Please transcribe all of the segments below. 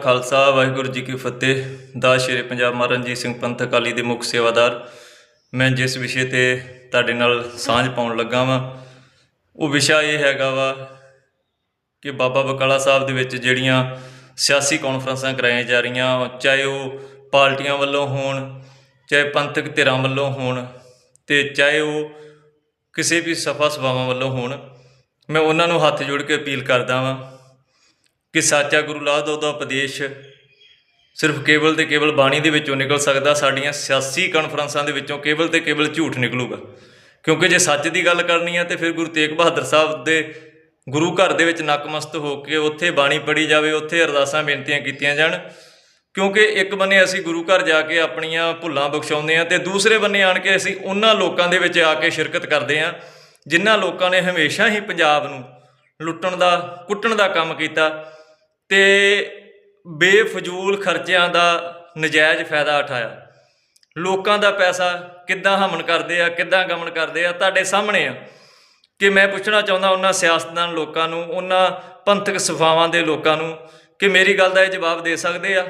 ਖਾਲਸਾ, ਵਾਹਿਗੁਰੂ ਜੀ ਕੀ ਫਤਿਹ। ਦਾ ਸ਼੍ਰੀ ਪੰਜਾਬ ਮਹਾਰਾਜ ਸਿੰਘ ਪੰਥ ਅਕਾਲੀ ਦੇ ਮੁੱਖ ਸੇਵਾਦਾਰ। ਮੈਂ ਜਿਸ ਵਿਸ਼ੇ ਤੇ ਤੁਹਾਡੇ ਨਾਲ ਸਾਂਝ ਪਾਉਣ ਲੱਗਾ ਵਾਂ, ਉਹ ਵਿਸ਼ਾ ਇਹ ਹੈਗਾ ਵਾ ਕਿ ਬਾਬਾ ਬਕਾਲਾ ਸਾਹਿਬ ਦੇ ਵਿੱਚ ਜਿਹੜੀਆਂ ਸਿਆਸੀ ਕਾਨਫਰੰਸਾਂ ਕਰਾਈਆਂ ਜਾ ਰਹੀਆਂ ਚਾਹੇ ਉਹ ਪਾਰਟੀਆਂ ਵੱਲੋਂ ਹੋਣ, ਚਾਹੇ ਪੰਥਕ ਧਿਰਾਂ ਵੱਲੋਂ ਹੋਣ ਤੇ ਚਾਹੇ ਉਹ ਕਿਸੇ ਵੀ ਸਫਾ ਸਭਾਵਾਂ ਵੱਲੋਂ ਹੋਣ, ਮੈਂ ਉਹਨਾਂ ਨੂੰ ਹੱਥ ਜੋੜ ਕੇ ਅਪੀਲ ਕਰਦਾ ਵਾਂ ਕਿ ਸਾਚਾ ਗੁਰੂ ਲਾਹ ਦਾ ਉਹਦਾ ਉਪਦੇਸ਼ ਸਿਰਫ ਕੇਵਲ ਤੇ ਕੇਵਲ ਬਾਣੀ ਦੇ ਵਿੱਚੋਂ ਨਿਕਲ ਸਕਦਾ, ਸਾਡੀਆਂ ਸਿਆਸੀ ਕਾਨਫਰੰਸਾਂ ਦੇ ਵਿੱਚੋਂ ਕੇਵਲ ਤੇ ਕੇਵਲ ਝੂਠ ਨਿਕਲੂਗਾ। ਕਿਉਂਕਿ ਜੇ ਸੱਚ ਦੀ ਗੱਲ ਕਰਨੀ ਹੈ ਤੇ ਫਿਰ ਗੁਰੂ ਤੇਗ ਬਹਾਦਰ ਸਾਹਿਬ ਦੇ ਗੁਰੂ ਘਰ ਦੇ ਵਿੱਚ ਨਕਮਸਤ ਹੋ ਕੇ ਉੱਥੇ ਬਾਣੀ ਪੜ੍ਹੀ ਜਾਵੇ, ਉੱਥੇ ਅਰਦਾਸਾਂ ਬੇਨਤੀਆਂ ਕੀਤੀਆਂ ਜਾਣ। ਕਿਉਂਕਿ ਇੱਕ ਬੰਨੇ ਅਸੀਂ ਗੁਰੂ ਘਰ ਜਾ ਕੇ ਆਪਣੀਆਂ ਭੁੱਲਾਂ ਬਖਸ਼ਾਉਂਦੇ ਹਾਂ ਤੇ ਦੂਸਰੇ ਬੰਨੇ ਆਣ ਕੇ ਅਸੀਂ ਉਹਨਾਂ ਲੋਕਾਂ ਦੇ ਵਿੱਚ ਆ ਕੇ ਸ਼ਿਰਕਤ ਕਰਦੇ ਹਾਂ ਜਿਨ੍ਹਾਂ ਲੋਕਾਂ ਨੇ ਹਮੇਸ਼ਾ ਹੀ ਪੰਜਾਬ ਨੂੰ ਲੁੱਟਣ ਦਾ, ਕੁੱਟਣ ਦਾ ਕੰਮ ਕੀਤਾ। ਤੇ ਬੇਫਜ਼ੂਲ ਖਰਚਿਆਂ ਦਾ ਨਜਾਇਜ਼ ਫਾਇਦਾ ਉਠਾਇਆ। ਲੋਕਾਂ ਦਾ ਪੈਸਾ ਕਿੱਦਾਂ ਹਮਨ ਕਰਦੇ ਆ, ਕਿੱਦਾਂ ਗਮਨ ਕਰਦੇ ਆ, ਤੁਹਾਡੇ ਸਾਹਮਣੇ ਆ ਕਿ ਮੈਂ ਪੁੱਛਣਾ ਚਾਹੁੰਦਾ ਉਹਨਾਂ ਸਿਆਸਤਦਾਨ ਲੋਕਾਂ ਨੂੰ, ਉਹਨਾਂ ਪੰਥਕ ਸਫਾਵਾਂ ਦੇ ਲੋਕਾਂ ਨੂੰ ਕਿ ਮੇਰੀ ਗੱਲ ਦਾ ਇਹ ਜਵਾਬ ਦੇ ਸਕਦੇ ਆ?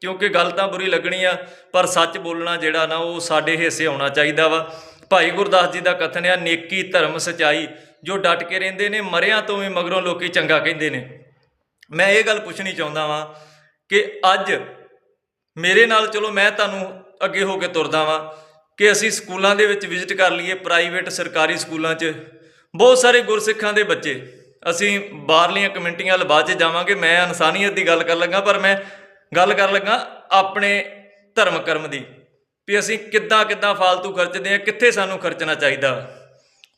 ਕਿਉਂਕਿ ਗੱਲ ਤਾਂ ਬੁਰੀ ਲੱਗਣੀ ਆ, ਪਰ ਸੱਚ ਬੋਲਣਾ ਜਿਹੜਾ ਨਾ, ਉਹ ਸਾਡੇ ਹਿੱਸੇ ਆਉਣਾ ਚਾਹੀਦਾ ਵਾ। ਭਾਈ ਗੁਰਦਾਸ ਜੀ ਦਾ ਕਥਨ ਆ, ਨੇਕੀ ਧਰਮ ਸਚਾਈ, ਜੋ ਡਟ ਕੇ ਰਹਿੰਦੇ ਨੇ, ਮਰਿਆਂ ਤੋਂ ਵੀ ਮਗਰੋਂ ਲੋਕੀ ਚੰਗਾ ਕਹਿੰਦੇ ਨੇ। ਮੈਂ ਇਹ ਗੱਲ ਪੁੱਛਣੀ ਚਾਹੁੰਦਾ ਵਾਂ ਕਿ ਅੱਜ ਮੇਰੇ ਨਾਲ ਚਲੋ ਮੈਂ ਤੁਹਾਨੂੰ ਅੱਗੇ ਹੋ ਕੇ ਤੁਰਦਾ ਵਾਂ ਕਿ ਅਸੀਂ ਸਕੂਲਾਂ ਦੇ ਵਿੱਚ ਵਿਜ਼ਿਟ ਕਰ ਲਈਏ ਪ੍ਰਾਈਵੇਟ ਸਰਕਾਰੀ ਸਕੂਲਾਂ 'ਚ। ਬਹੁਤ ਸਾਰੇ ਗੁਰਸਿੱਖਾਂ ਦੇ ਬੱਚੇ, ਅਸੀਂ ਬਾਹਰਲੀਆਂ ਕਮਿਊਨਿਟੀਆਂ ਵੱਲ ਬਾਅਦ 'ਚ ਜਾਵਾਂਗੇ, ਮੈਂ ਇਨਸਾਨੀਅਤ ਦੀ ਗੱਲ ਕਰਨ ਲੱਗਾ, ਪਰ ਮੈਂ ਗੱਲ ਕਰਨ ਲੱਗਾ ਆਪਣੇ ਧਰਮ ਕਰਮ ਦੀ ਵੀ ਅਸੀਂ ਕਿੱਦਾਂ ਕਿੱਦਾਂ ਫालतू ਖਰਚਦੇ ਆ ਕਿੱਥੇ ਸਾਨੂੰ ਖਰਚਣਾ ਚਾਹੀਦਾ।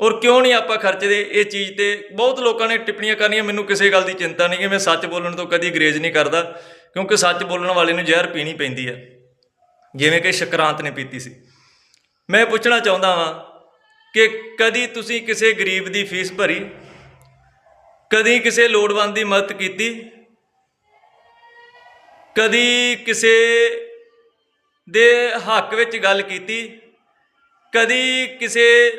ਔਰ ਕਿਉਂ ਨਹੀਂ ਆਪਾਂ ਖਰਚਦੇ? ਇਹ ਚੀਜ਼ ਤੇ ਬਹੁਤ ਲੋਕਾਂ ਨੇ ਟਿੱਪਣੀਆਂ ਕਰਨੀਆਂ, ਮੈਨੂੰ ਕਿਸੇ ਗੱਲ ਦੀ ਚਿੰਤਾ ਨਹੀਂ ਕਿ ਮੈਂ ਸੱਚ ਬੋਲਣ ਤੋਂ ਕਦੀ ਗਰੇਜ ਨਹੀਂ ਕਰਦਾ, ਕਿਉਂਕਿ ਸੱਚ ਬੋਲਣ ਵਾਲੇ ਨੂੰ ਜ਼ਹਿਰ ਪੀਣੀ ਪੈਂਦੀ ਹੈ। ਜਿਵੇਂ ਕਿ ਸ਼ਕਰਾਂਤ ਨੇ ਪੀਤੀ ਸੀ। ਮੈਂ ਪੁੱਛਣਾ ਚਾਹੁੰਦਾ ਵਾਂ ਕਿ ਕਦੀ ਤੁਸੀਂ ਕਿਸੇ ਗਰੀਬ ਦੀ ਫੀਸ ਭਰੀ? ਕਦੀ ਕਿਸੇ ਲੋੜਵੰਦ ਦੀ ਮਦਦ ਕੀਤੀ? ਕਦੀ ਕਿਸੇ ਦੇ ਹੱਕ ਵਿੱਚ ਗੱਲ ਕੀਤੀ? ਕਦੀ ਕਿਸੇ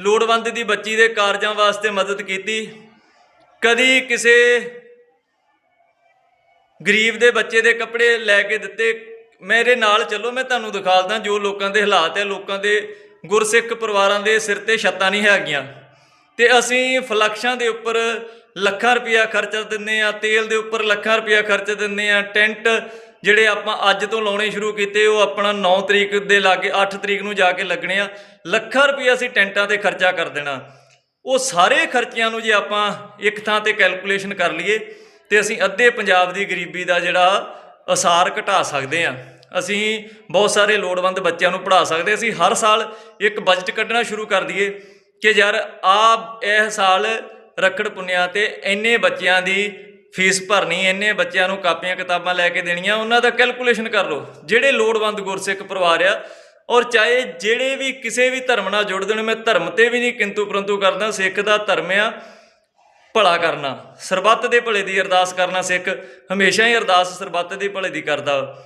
ਲੋੜਵੰਦ ਦੀ ਬੱਚੀ ਦੇ ਕਾਰਜਾਂ ਵਾਸਤੇ ਮਦਦ ਕੀਤੀ। ਕਦੀ ਕਿਸੇ ਗਰੀਬ ਦੇ ਬੱਚੇ ਦੇ ਕੱਪੜੇ ਲੈ ਕੇ ਦਿੱਤੇ। ਮੇਰੇ ਨਾਲ ਚੱਲੋ, ਮੈਂ ਤੁਹਾਨੂੰ ਦਿਖਾ ਦਾਂ ਜੋ ਲੋਕਾਂ ਦੇ ਹਾਲਾਤ ਹੈ। ਲੋਕਾਂ ਦੇ ਗੁਰਸਿੱਖ ਪਰਿਵਾਰਾਂ ਦੇ ਸਿਰ ਤੇ ਛੱਤਾਂ ਨਹੀਂ ਹੈਗੀਆਂ। ਤੇ ਅਸੀਂ ਫਲਕਸ਼ਾਂ ਦੇ ਉੱਪਰ ਲੱਖਾਂ ਰੁਪਇਆ ਖਰਚ ਦਿੰਨੇ ਆ ਤੇਲ ਦੇ ਉੱਪਰ ਲੱਖਾਂ ਰੁਪਇਆ ਖਰਚ ਦਿੰਨੇ ਆ ਟੈਂਟ ਜਿਹੜੇ ਆਪਾਂ ਅੱਜ ਤੋਂ ਲਾਉਣੇ ਸ਼ੁਰੂ ਕੀਤੇ, ਉਹ ਆਪਣਾ 9 ਤਰੀਕ ਦੇ ਲਾਗੇ 8 ਤਰੀਕ ਨੂੰ ਜਾ ਕੇ ਲੱਗਣੇ ਆ। ਲੱਖਾਂ ਰੁਪਇਆ ਅਸੀਂ ਟੈਂਟਾਂ ਤੇ ਖਰਚਾ ਕਰ ਦੇਣਾ। ਉਹ ਸਾਰੇ ਖਰਚਿਆਂ ਨੂੰ ਜੇ ਆਪਾਂ ਇੱਕ ਥਾਂ ਤੇ ਕੈਲਕੂਲੇਸ਼ਨ ਕਰ ਲਈਏ, ਤੇ ਅਸੀਂ ਅੱਧੇ ਪੰਜਾਬ ਦੀ ਗਰੀਬੀ ਦਾ ਜਿਹੜਾ ਅਸਾਰ ਘਟਾ ਸਕਦੇ ਆ। ਅਸੀਂ ਬਹੁਤ ਸਾਰੇ ਲੋੜਵੰਦ ਬੱਚਿਆਂ ਨੂੰ ਪੜ੍ਹਾ ਸਕਦੇ ਅਸੀਂ ਹਰ ਸਾਲ ਇੱਕ ਬਜਟ ਕੱਢਣਾ ਸ਼ੁਰੂ ਕਰ ਦਈਏ ਕਿ ਯਾਰ ਆ ਇਹ ਸਾਲ ਰੱਖੜ ਪੁੰਨਿਆ ਤੇ ਇੰਨੇ ਬੱਚਿਆਂ ਦੀ ਫੀਸ ਭਰਨੀ, ਇੰਨੇ ਬੱਚਿਆਂ ਨੂੰ ਕਾਪੀਆਂ ਕਿਤਾਬਾਂ ਲੈ ਕੇ ਦੇਣੀਆਂ, ਉਹਨਾਂ ਦਾ ਕੈਲਕੂਲੇਸ਼ਨ ਕਰ ਲਓ। ਜਿਹੜੇ ਲੋੜਵੰਦ ਗੁਰਸਿੱਖ ਪਰਿਵਾਰ ਆ, ਔਰ ਚਾਹੇ ਜਿਹੜੇ ਵੀ ਕਿਸੇ ਵੀ ਧਰਮ ਨਾਲ ਜੁੜਦੇ ਨੇ ਮੈਂ ਧਰਮ ਤੇ ਵੀ ਨਹੀਂ ਕਿੰਤੂ ਪਰੰਤੂ ਕਰਦਾ, ਸਿੱਖ ਦਾ ਧਰਮ ਆ, ਭਲਾ ਕਰਨਾ। ਸਰਬੱਤ ਦੇ ਭਲੇ ਦੀ ਅਰਦਾਸ ਕਰਨਾ ਸਿੱਖ, ਹਮੇਸ਼ਾ ਹੀ ਅਰਦਾਸ ਸਰਬੱਤ ਦੇ ਭਲੇ ਦੀ ਕਰਦਾ।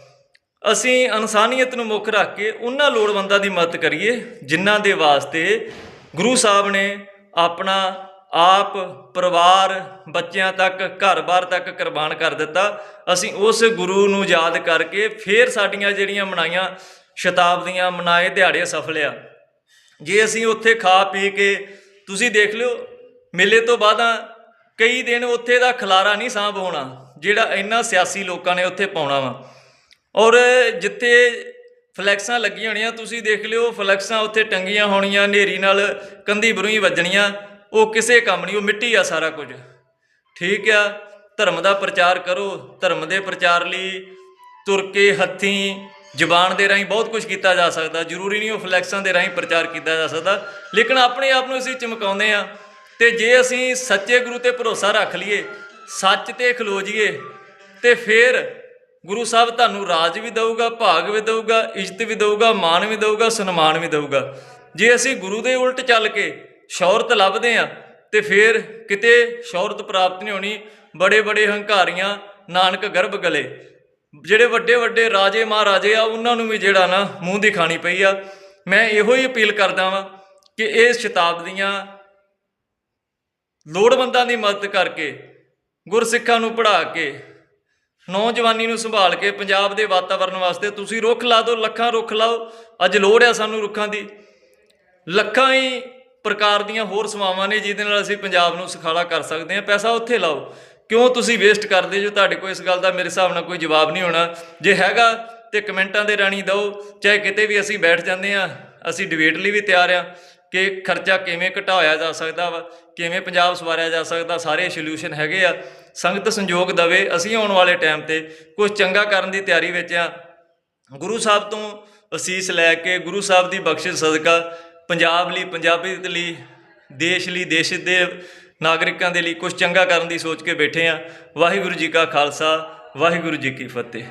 ਅਸੀਂ ਇਨਸਾਨੀਅਤ ਨੂੰ ਮੁੱਖ ਰੱਖ ਕੇ ਉਹਨਾਂ ਲੋੜਵੰਦਾਂ ਦੀ ਮਦਦ ਕਰੀਏ, ਜਿਨ੍ਹਾਂ ਦੇ ਵਾਸਤੇ ਗੁਰੂ ਸਾਹਿਬ ਨੇ ਆਪਣਾ ਆਪ ਪਰਿਵਾਰ ਬੱਚਿਆਂ ਤੱਕ, ਘਰ-ਬਾਰ ਤੱਕ ਕੁਰਬਾਨ ਕਰ ਦਿੱਤਾ। ਅਸੀਂ ਉਸ ਗੁਰੂ ਨੂੰ ਯਾਦ ਕਰਕੇ ਫੇਰ ਸਾਡੀਆਂ ਜਿਹੜੀਆਂ ਮਨਾਈਆਂ ਸ਼ਤਾਬਦੀਆਂ ਮਨਾਏ, ਦਿਹਾੜੇ ਸਫਲ ਆ ਜੇ ਅਸੀਂ ਉੱਥੇ ਖਾ ਪੀ ਕੇ, ਤੁਸੀਂ ਦੇਖ ਲਿਓ, ਮੇਲੇ ਤੋਂ ਬਾਅਦਾਂ ਕਈ ਦਿਨ ਉੱਥੇ ਦਾ ਖਲਾਰਾ ਨਹੀਂ ਸਾਂਭ ਹੋਣਾ, ਜਿਹੜਾ ਇੰਨਾ ਸਿਆਸੀ ਲੋਕਾਂ ਨੇ ਉੱਥੇ ਪਾਉਣਾ ਵਾ। ਔਰ ਜਿੱਥੇ ਫਲੈਕਸਾਂ ਲੱਗੀਆਂ ਹੋਣੀਆਂ, ਤੁਸੀਂ ਦੇਖ ਲਿਓ, ਫਲੈਕਸਾਂ ਉੱਥੇ ਟੰਗੀਆਂ ਹੋਣੀਆਂ ਨੇਰੀ ਨਾਲ ਕੰਧੀ ਬਰੂਈ ਵੱਜਣੀਆਂ। ਉਹ ਕਿਸੇ ਕੰਮ ਨਹੀਂ, ਉਹ ਮਿੱਟੀ ਆ ਸਾਰਾ ਕੁਝ। ਠੀਕ ਆ, ਧਰਮ ਦਾ ਪ੍ਰਚਾਰ ਕਰੋ, ਧਰਮ ਦੇ ਪ੍ਰਚਾਰ ਲਈ ਤੁਰ ਕੇ ਹੱਥੀਂ ਜਬਾਨ ਦੇ ਰਾਹੀਂ ਬਹੁਤ ਕੁਝ ਕੀਤਾ ਜਾ ਸਕਦਾ, ਜ਼ਰੂਰੀ ਨਹੀਂ ਉਹ ਫਲੈਕਸਾਂ ਦੇ ਰਾਹੀਂ ਪ੍ਰਚਾਰ ਕੀਤਾ ਜਾ ਸਕਦਾ, ਲੇਕਿਨ ਆਪਣੇ ਆਪ ਨੂੰ ਅਸੀਂ ਚਮਕਾਉਂਦੇ ਆ ਤੇ ਜੇ ਅਸੀਂ ਸੱਚੇ ਗੁਰੂ ਤੇ ਭਰੋਸਾ ਰੱਖ ਲਈਏ, ਸੱਚ ਤੇ ਖਲੋ ਜਾਈਏ, ਤੇ ਫਿਰ ਗੁਰੂ ਸਾਹਿਬ ਤੁਹਾਨੂੰ ਰਾਜ ਵੀ ਦਊਗਾ, ਭਾਗ ਵੀ ਦੇਊਗਾ, ਇੱਜ਼ਤ ਵੀ ਦੇਊਗਾ, ਮਾਣ ਵੀ ਦੇਊਗਾ, ਸਨਮਾਨ ਵੀ ਦੇਊਗਾ। ਜੇ ਅਸੀਂ ਗੁਰੂ ਦੇ ਉਲਟ ਚੱਲ ਕੇ ਸ਼ੌਹਰਤ ਲੱਭਦੇ ਆ ਤੇ ਫਿਰ ਕਿਤੇ ਸ਼ੌਹਰਤ ਪ੍ਰਾਪਤ ਨਹੀਂ ਹੋਣੀ, ਬੜੇ ਬੜੇ ਹੰਕਾਰੀਆਂ, ਨਾਨਕ ਗਰਭ ਗਲੇ। ਜਿਹੜੇ ਵੱਡੇ ਵੱਡੇ ਰਾਜੇ ਮਹਾਰਾਜੇ ਆ, ਉਹਨਾਂ ਨੂੰ ਵੀ ਜਿਹੜਾ ਨਾ ਮੂੰਹ ਦੀ ਖਾਣੀ ਪਈ ਆ। ਮੈਂ ਇਹੋ ਹੀ ਅਪੀਲ ਕਰਦਾ ਵਾਂ ਕਿ ਇਹ ਸ਼ਤਾਬਦੀਆਂ ਲੋੜਵੰਦਾਂ ਦੀ ਮਦਦ ਕਰਕੇ, ਗੁਰਸਿੱਖਾਂ ਨੂੰ ਪੜ੍ਹਾ ਕੇ, ਨੌਜਵਾਨੀ ਨੂੰ ਸੰਭਾਲ ਕੇ ਪੰਜਾਬ ਦੇ ਵਾਤਾਵਰਣ ਵਾਸਤੇ ਤੁਸੀਂ ਰੁੱਖ ਲਾ ਦਿਓ, ਲੱਖਾਂ ਰੁੱਖ ਲਾਓ। ਅੱਜ ਲੋੜ ਆ ਸਾਨੂੰ ਰੁੱਖਾਂ ਦੀ। ਲੱਖਾਂ ਹੀ ਪ੍ਰਕਾਰ ਦੀਆਂ ਹੋਰ ਸੇਵਾਵਾਂ ਨੇ ਜਿਹਦੇ ਨਾਲ ਅਸੀਂ ਪੰਜਾਬ ਨੂੰ ਸੁਖਾਲਾ ਕਰ ਸਕਦੇ ਹਾਂ। ਪੈਸਾ ਉੱਥੇ ਲਾਓ। ਕਿਉਂ ਤੁਸੀਂ ਵੇਸਟ ਕਰਦੇ ਜੋ ਤੁਹਾਡੇ ਕੋਲ ਇਸ ਗੱਲ ਦਾ ਮੇਰੇ ਹਿਸਾਬ ਨਾਲ ਕੋਈ ਜਵਾਬ ਨਹੀਂ ਹੋਣਾ। ਜੇ ਹੈਗਾ ਤੇ ਕਮੈਂਟਾਂ ਦੇ ਰਾਣੀ ਦਿਓ। ਚਾਹੇ ਕਿਤੇ ਵੀ ਅਸੀਂ ਬੈਠ ਜਾਂਦੇ ਆ ਅਸੀਂ ਡਿਬੇਟ ਲਈ ਵੀ ਤਿਆਰ ਆ ਕਿ ਖਰਚਾ ਕਿਵੇਂ ਘਟਾਇਆ ਜਾ ਸਕਦਾ ਵਾ, ਕਿਵੇਂ ਪੰਜਾਬ ਸਵਾਰਿਆ ਜਾ ਸਕਦਾ, ਸਾਰੇ ਸੋਲੂਸ਼ਨ ਹੈਗੇ ਆ। ਸੰਗਤ ਸੰਯੋਗ ਦਵੇ। ਅਸੀਂ ਆਉਣ ਵਾਲੇ ਟਾਈਮ ਤੇ ਕੁਝ ਚੰਗਾ ਕਰਨ ਦੀ ਤਿਆਰੀ ਵਿੱਚ ਆ ਗੁਰੂ ਸਾਹਿਬ ਤੋਂ ਅਸੀਸ ਲੈ ਕੇ ਗੁਰੂ ਸਾਹਿਬ ਦੀ ਬਖਸ਼ਿਸ਼ ਸਦਕਾ ਪੰਜਾਬ ਲਈ ਪੰਜਾਬੀਅਤ ਲਈ, ਦੇਸ਼ ਲਈ, ਦੇਸ਼ ਦੇ ਨਾਗਰਿਕਾਂ ਦੇ ਲਈ ਕੁਝ ਚੰਗਾ ਕਰਨ ਦੀ ਸੋਚ ਕੇ ਬੈਠੇ ਆ ਵਾਹਿਗੁਰੂ ਜੀ ਕਾ ਖਾਲਸਾ, ਵਾਹਿਗੁਰੂ ਜੀ ਕੀ ਫਤਿਹ।